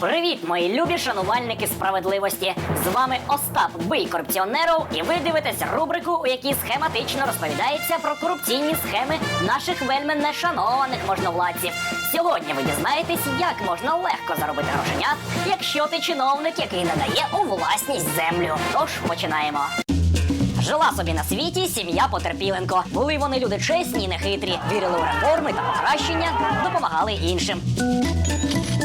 Привіт, мої любі шанувальники справедливості! З вами Остап Бий корупціонерів, і ви дивитесь рубрику, у якій схематично розповідається про корупційні схеми наших вельми нешанованих можновладців. Сьогодні ви дізнаєтесь, як можна легко заробити грошенят, якщо ти чиновник, який надає у власність землю. Тож починаємо. Жила собі на світі сім'я Потерпіленко. Були вони люди чесні, і нехитрі, вірили у реформи та покращення, допомагали іншим.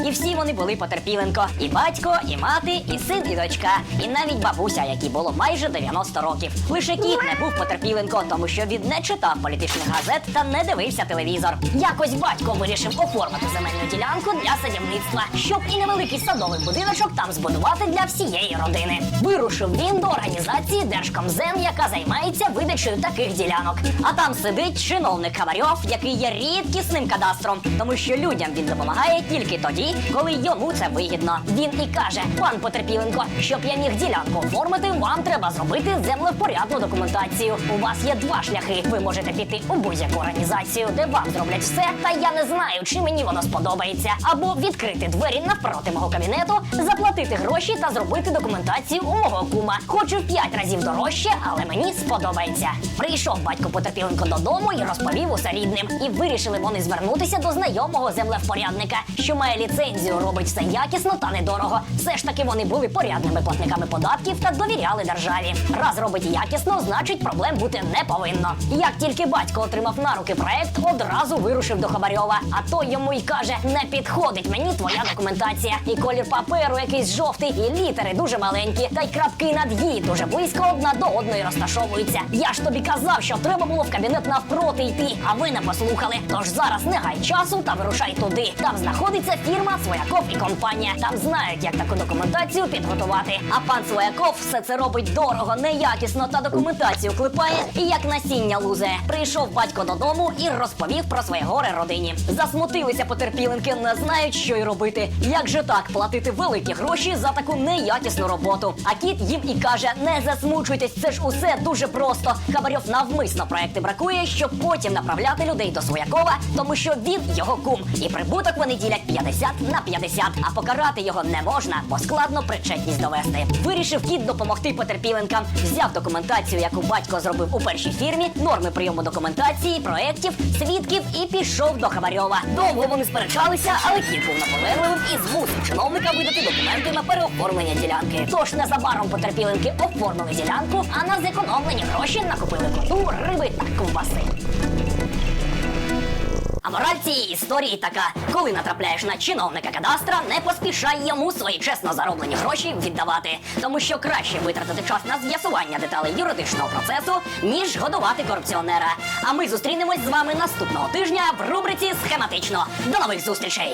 І всі вони були Потерпіленко. І батько, і мати, і син, і дочка, і навіть бабуся, якій було майже 90 років. Лише кіт не був Потерпіленко, тому що він не читав політичних газет та не дивився телевізор. Якось батько вирішив оформити земельну ділянку для садівництва, щоб і невеликий садовий будиночок там збудувати для всієї родини. Вирушив він до організації Держкомзем, яка займається видачею таких ділянок. А там сидить чиновник Хабарьов, який є рідкісним кадастром, тому що людям він допомагає тільки тоді, коли йому це вигідно. Він і каже: пан Потерпіленко, щоб я міг ділянку оформити, вам треба зробити землевпорядну документацію. У вас є два шляхи. Ви можете піти у будь-яку організацію, де вам зроблять все, та я не знаю, чи мені воно сподобається, або відкрити двері навпроти мого кабінету, заплатити гроші та зробити документацію у мого кума. Хочу п'ять разів дорожче, але мені сподобається. Прийшов батько Потерпіленко додому і розповів усе рідним. І вирішили вони звернутися до знайомого землевпорядника, що має ліцензію, робить все якісно та недорого. Все ж таки вони були порядними платниками податків та довіряли державі. Раз робить якісно, значить проблем бути не повинно. Як тільки батько отримав на руки проект, одразу вирушив до Хабарьова. А той йому й каже: не підходить мені твоя документація. І колір паперу якийсь жовтий, і літери дуже маленькі, та й крапки над «і» дуже близько одна до одної розташовуються. Я ж тобі казав, що треба було в кабінет навпроти йти, а ви не послухали. Тож зараз не гай часу та вирушай туди. Там знаходиться фірма Свояков і компанія. Там знають, як таку документацію підготувати. А пан Свояков все це робить дорого, неякісно та документацію клепає і як насіння лузе. Прийшов батько додому і розповів про своє горе родині. Засмутилися потерпіленки, не знають, що й робити. Як же так платити великі гроші за таку неякісну роботу? А кіт їм і каже: не засмучуйтесь, це ж усе дуже просто. Хабарьов навмисно проекти бракує, щоб потім направляти людей до Своякова, тому що він його кум, і прибуток вони ділять 50 на 50, а покарати його не можна, бо складно причетність довести. Вирішив кіт допомогти потерпіленкам, взяв документацію, яку батько зробив у першій фірмі, норми прийому документації, проєктів, свідків і пішов до Хабарьова. Довго вони сперечалися, але кіт був наполегливим і змусив чиновника видати документи на переоформлення ділянки. Тож незабаром потерпіленки оформили ділянку, а на зекономлені гроші накупили коту, риби та ковбаси. А мораль цієї історії така: коли натрапляєш на чиновника кадастра, не поспішай йому свої чесно зароблені гроші віддавати, тому що краще витратити час на з'ясування деталей юридичного процесу, ніж годувати корупціонера. А ми зустрінемось з вами наступного тижня в рубриці схематично. До нових зустрічей!